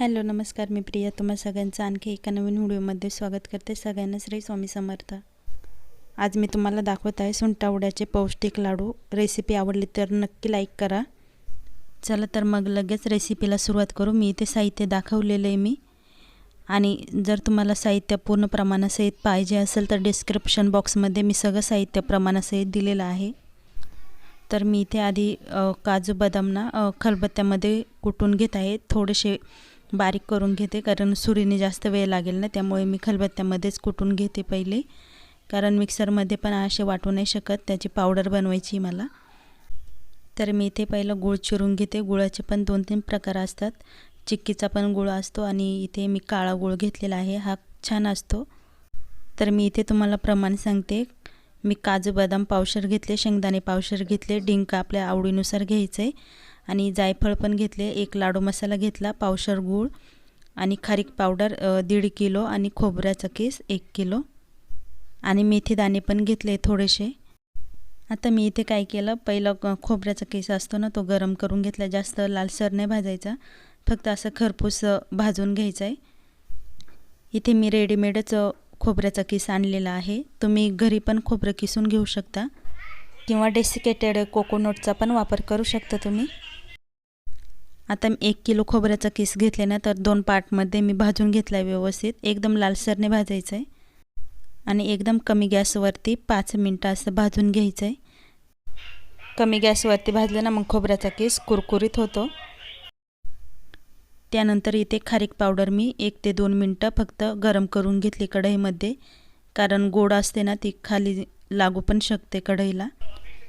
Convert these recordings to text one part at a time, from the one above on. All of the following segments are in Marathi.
हॅलो नमस्कार मी प्रिया. तुम्हा सगळ्यांचं आणखी एका नवीन व्हिडिओमध्ये स्वागत करते. सगळ्यांना श्री स्वामी समर्थ. आज मी तुम्हाला दाखवत आहे सुंटावड्याचे पौष्टिक लाडू. रेसिपी आवडली तर नक्की लाईक करा. चला तर मग लगेच रेसिपीला सुरुवात करू. मी इथे साहित्य दाखवलेलं आहे मी. आणि जर तुम्हाला साहित्य पूर्ण प्रमाणासहित पाहिजे असेल तर डिस्क्रिप्शन बॉक्समध्ये मी सगळं साहित्य प्रमाणासहित दिलेलं आहे. तर मी इथे आधी काजू बदामना खलबत्त्यामध्ये कुटून घेत आहे. थोडेसे बारीक करून घेते कारण सुरीने जास्त वेळ लागेल ना त्यामुळे मी खलबत्त्यामध्येच कुटून घेते पहिले. कारण मिक्सरमध्ये पण असे वाटू नाही शकत त्याची पावडर बनवायची मला. तर मी इथे पहिलं गूळ चिरून घेते. गुळाचे पण दोन तीन प्रकार असतात. चिक्कीचा पण गुळ असतो आणि इथे मी काळा गुळ घेतलेला आहे. हा छान असतो. तर मी इथे तुम्हाला प्रमाण सांगते. मी काजू बदाम पावशर घेतले शेंगदाणे पावशर घेतले डिंक आपल्या आवडीनुसार घ्यायचं. आहे आणि जायफळ पण घेतले. एक लाडू मसाला घेतला पावशर गूळ आणि खारीक पावडर दीड किलो आणि खोबऱ्याचा केस एक किलो. आणि मेथी दाणे पण घेतले थोडेसे. आता मी इथे काय केलं पहिलं खोबऱ्याचा केस असतो ना तो गरम करून घेतला. जास्त लालसर नाही भाजायचा. फक्त असं खरपूस भाजून घ्यायचं आहे इथे मी रेडीमेडच खोबऱ्याचा किस आणलेला आहे. तुम्ही घरी पण खोबरं किसून घेऊ शकता. किंवा डेसिकेटेड कोकोनटचा पण वापर करू शकता तुम्ही. आता मी एक किलो खोबऱ्याचा किस घेतले ना तर दोन पार्टमध्ये मी भाजून घेतला आहे व्यवस्थित. एकदम लालसरने भाजायचं आहे आणि एकदम कमी गॅसवरती पाच मिनटं असं भाजून घ्यायचं आहे कमी गॅसवरती भाजलं ना मग खोबऱ्याचा केस कुरकुरीत होतो. त्यानंतर इथे खारीक पावडर मी एक ते दोन मिनटं फक्त गरम करून घेतली कढईमध्ये. कारण गोड असते ना ती खाली लागू पण शकते कढईला.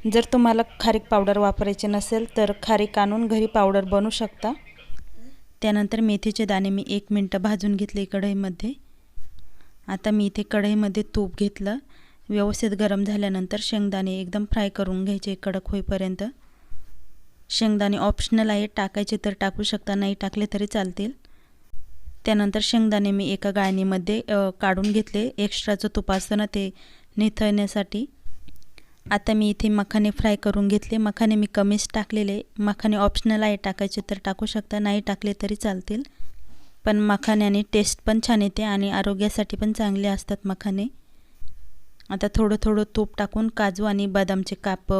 जर तुम्हाला खारीक पावडर वापरायचे नसेल तर खारीक आणून घरी पावडर बनवू शकता. त्यानंतर मेथीचे दाणे मी एक मिनटं भाजून घेतले कढईमध्ये. आता मी इथे कढईमध्ये तूप घेतलं. व्यवस्थित गरम झाल्यानंतर शेंगदाणे एकदम फ्राय करून घ्यायचे कडक होईपर्यंत. शेंगदाणे ऑप्शनल आहे टाकायचे तर टाकू शकता नाही टाकले तरी चालतील. त्यानंतर शेंगदाणे मी एका गाळणीमध्ये काढून घेतले. एक्स्ट्राचं तूप असतं ना ते निथळण्यासाठी. आता मी इथे मखाने फ्राय करून घेतले. मखाने मी कमीच टाकलेले. मखाने ऑप्शनल आहे टाकायचे तर टाकू शकता नाही टाकले तरी चालतील. पण मखाण्याने टेस्ट पण छान येते आणि आरोग्यासाठी पण चांगले असतात मखाने. आता थोडं थोडं तूप टाकून काजू आणि बदामचे काप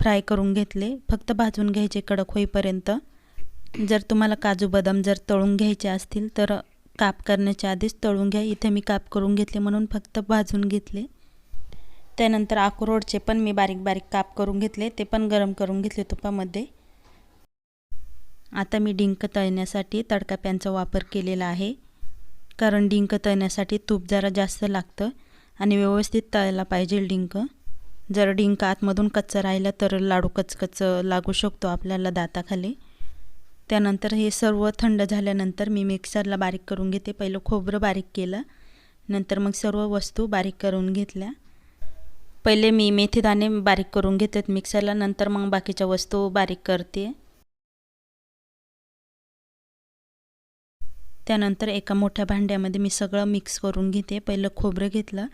फ्राय करून घेतले. फक्त भाजून घ्यायचे कडक होईपर्यंत. जर तुम्हाला काजू बदाम जर तळून घ्यायचे असतील तर काप करण्याच्या आधीच तळून घ्या. इथे मी काप करून घेतले म्हणून फक्त भाजून घेतले. त्यानंतर अक्रोडचे पण मी बारीक बारीक काप करून घेतले ते पण गरम करून घेतले तुपामध्ये. आता मी डिंक तळण्यासाठी तडका पॅनचा वापर केलेला आहे. कारण डिंक तळण्यासाठी तूप जरा जास्त लागतं आणि व्यवस्थित तळायला पाहिजे डिंक. जर डिंक आतमधून कच्चं राहिलं तर लाडू कचकच लागू शकतो आपल्याला दाताखाली. त्यानंतर हे सर्व थंड झाल्यानंतर मी मिक्सरला बारीक करून घेते. पहिलं खोबरं बारीक केलं नंतर मग सर्व वस्तू बारीक करून घेतल्या. पहिले मी मेथीदाणे बारीक करून घेतात मिक्सरला नंतर मग बाकीच्या वस्तू बारीक करते. त्यानंतर एका मोठ्या भांड्यामध्ये मी सगळं मिक्स करून घेते. पहिलं खोबरं घेतलं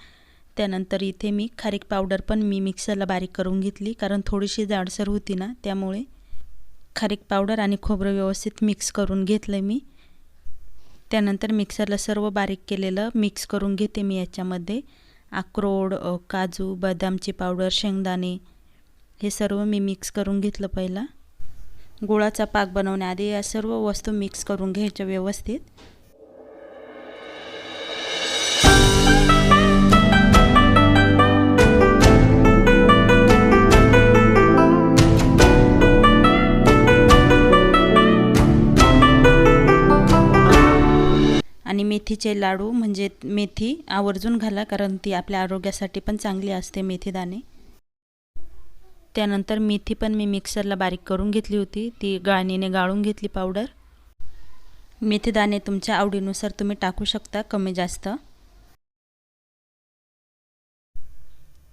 त्यानंतर इथे मी खारीक पावडर पण मी मिक्सरला बारीक करून घेतली कारण थोडीशी जाडसर होती ना त्यामुळे खारीक पावडर आणि खोबरं व्यवस्थित मिक्स करून घेतलं मी. त्यानंतर मिक्सरला सर्व बारीक केलेलं मिक्स करून घेते मी याच्यामध्ये. अक्रोड काजू बदामची पावडर शेंगदाणे हे सर्व मी मिक्स करून घेतलं पहिला. गुळाचा पाक बनवण्याआधी या सर्व वस्तू मिक्स करून घ्यायच्या व्यवस्थित. मेथीचे लाडू म्हणजे मेथी आवर्जून घाला कारण ती आपल्या आरोग्यासाठी पण चांगली असते मेथीदाणे त्यानंतर मेथी पण मी मिक्सरला बारीक करून घेतली होती. ती गाळणीने गाळून घेतली पावडर. मेथीदाणे तुमच्या आवडीनुसार तुम्ही टाकू शकता कमी जास्त.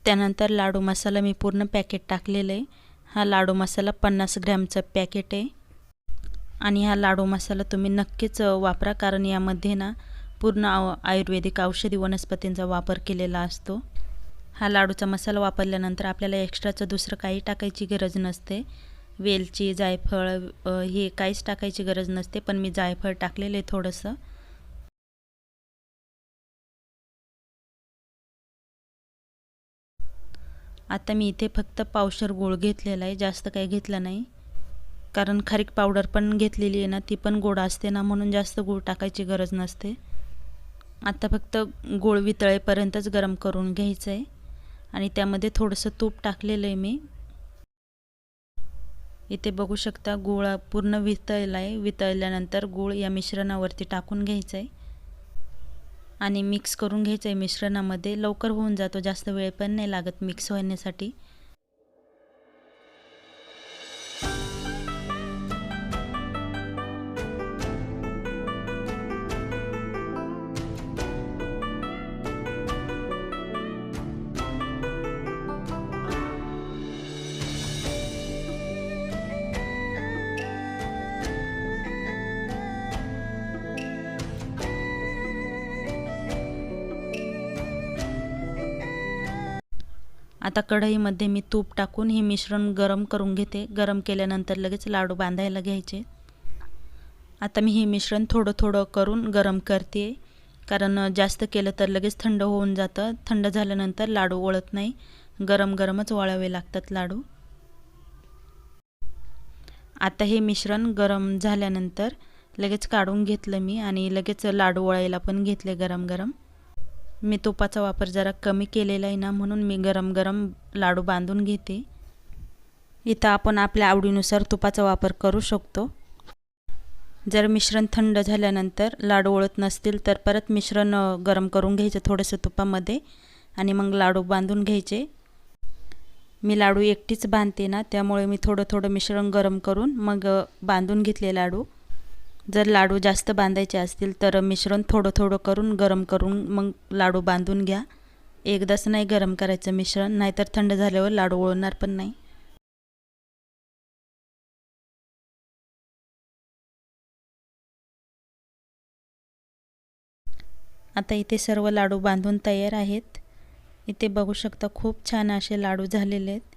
त्यानंतर लाडू मसाला मी पूर्ण पॅकेट टाकलेलं आहे. हा लाडू मसाला पन्नास ग्रॅमचं पॅकेट आहे. आणि हा लाडू मसाला तुम्ही नक्कीच वापरा कारण यामध्ये ना पूर्ण आयुर्वेदिक औषधी वनस्पतींचा वापर केलेला असतो. हा लाडूचा मसाला वापरल्यानंतर आपल्याला एक्स्ट्राचं दुसरं काही टाकायची गरज नसते. वेलची जायफळ हे काहीच टाकायची गरज नसते पण मी जायफळ टाकलेलं आहे थोडंसं. आता मी इथे फक्त पावशर गोळ घेतलेला आहे जास्त काही घेतलं नाही. कारण खारीक पावडर पण घेतलेली आहे ना ती पण गोड असते ना म्हणून जास्त गूळ टाकायची गरज नसते. आता फक्त गोळ वितळेपर्यंतच गरम करून घ्यायचं आहे आणि त्यामध्ये थोडंसं तूप टाकलेलं आहे मी. इथे बघू शकता गूळ पूर्ण वितळला आहे वितळल्यानंतर गूळ या मिश्रणावरती टाकून घ्यायचं आहे आणि मिक्स करून घ्यायचं आहे मिश्रणामध्ये. लवकर होऊन जातो. जास्त वेळ पण नाही लागत मिक्स होण्यासाठी. आता कढईमध्ये मी तूप टाकून हे मिश्रण गरम करून घेते. गरम केल्यानंतर लगेच लाडू बांधायला घ्यायचे. आता मी हे मिश्रण थोडं थोडं करून गरम करते. कारण जास्त केलं तर लगेच थंड होऊन जातं. थंड झाल्यानंतर लाडू ओळत नाही. गरम गरमच वळावे लागतात लाडू. आता हे मिश्रण गरम झाल्यानंतर लगेच काढून घेतलं मी आणि लगेच लाडू वळायला पण घेतले गरम गरम. मी तुपाचा वापर जरा कमी केलेला आहे ना म्हणून मी गरम गरम लाडू बांधून घेते. इथं आपण आपल्या आवडीनुसार तुपाचा वापर करू शकतो. जर मिश्रण थंड झाल्यानंतर लाडू ओळत नसतील तर परत मिश्रण गरम करून घ्यायचं थोडंसं तुपामध्ये आणि मग लाडू बांधून घ्यायचे. मी लाडू एकटीच बांधते ना त्यामुळे मी थोडं थोडं मिश्रण गरम करून मग बांधून घेतले लाडू. जर लाडू जास्त बांधायचे असतील तर मिश्रण थोडं थोडं करून गरम करून मग लाडू बांधून घ्या. एकदाच नाही गरम करायचं मिश्रण नाहीतर थंड झाल्यावर लाडू ओळणार पण नाही. आता इथे सर्व लाडू बांधून तयार आहेत. इथे बघू शकता खूप छान असे लाडू झालेले आहेत.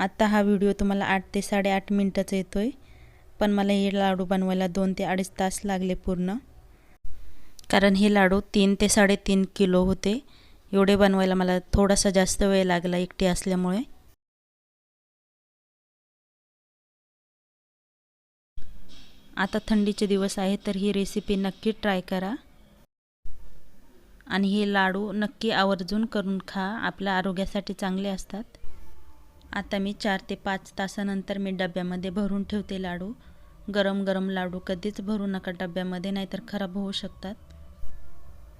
आत्ता हा व्हिडिओ तुम्हाला आठ ते साडेआठ मिनटाचा येतो आहे पण मला हे लाडू बनवायला दोन ते अडीच तास लागले पूर्ण. कारण हे लाडू तीन ते साडेतीन किलो होते. एवढे बनवायला मला थोडासा जास्त वेळ लागला एकटी असल्यामुळे. आता थंडीचे दिवस आहेत तर ही रेसिपी नक्की ट्राय करा. आणि हे लाडू नक्की आवर्जून करून खा आपल्या आरोग्यासाठी चांगले असतात. आता मी चार ते पाच तासानंतर मी डब्यामध्ये भरून ठेवते लाडू. गरम गरम लाडू कधीच भरू नका डब्यामध्ये नाहीतर खराब होऊ शकतात.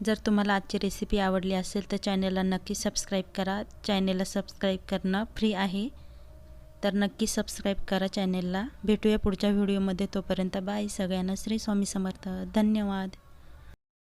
जर तुम्हाला आजची रेसिपी आवडली असेल तर चॅनेलला नक्की सबस्क्राईब करा. चॅनेलला सबस्क्राईब करणं फ्री आहे. तर नक्की सबस्क्राईब करा चॅनेलला भेटूया पुढच्या व्हिडिओमध्ये तोपर्यंत बाय सगळ्यांना. श्री स्वामी समर्थ. धन्यवाद.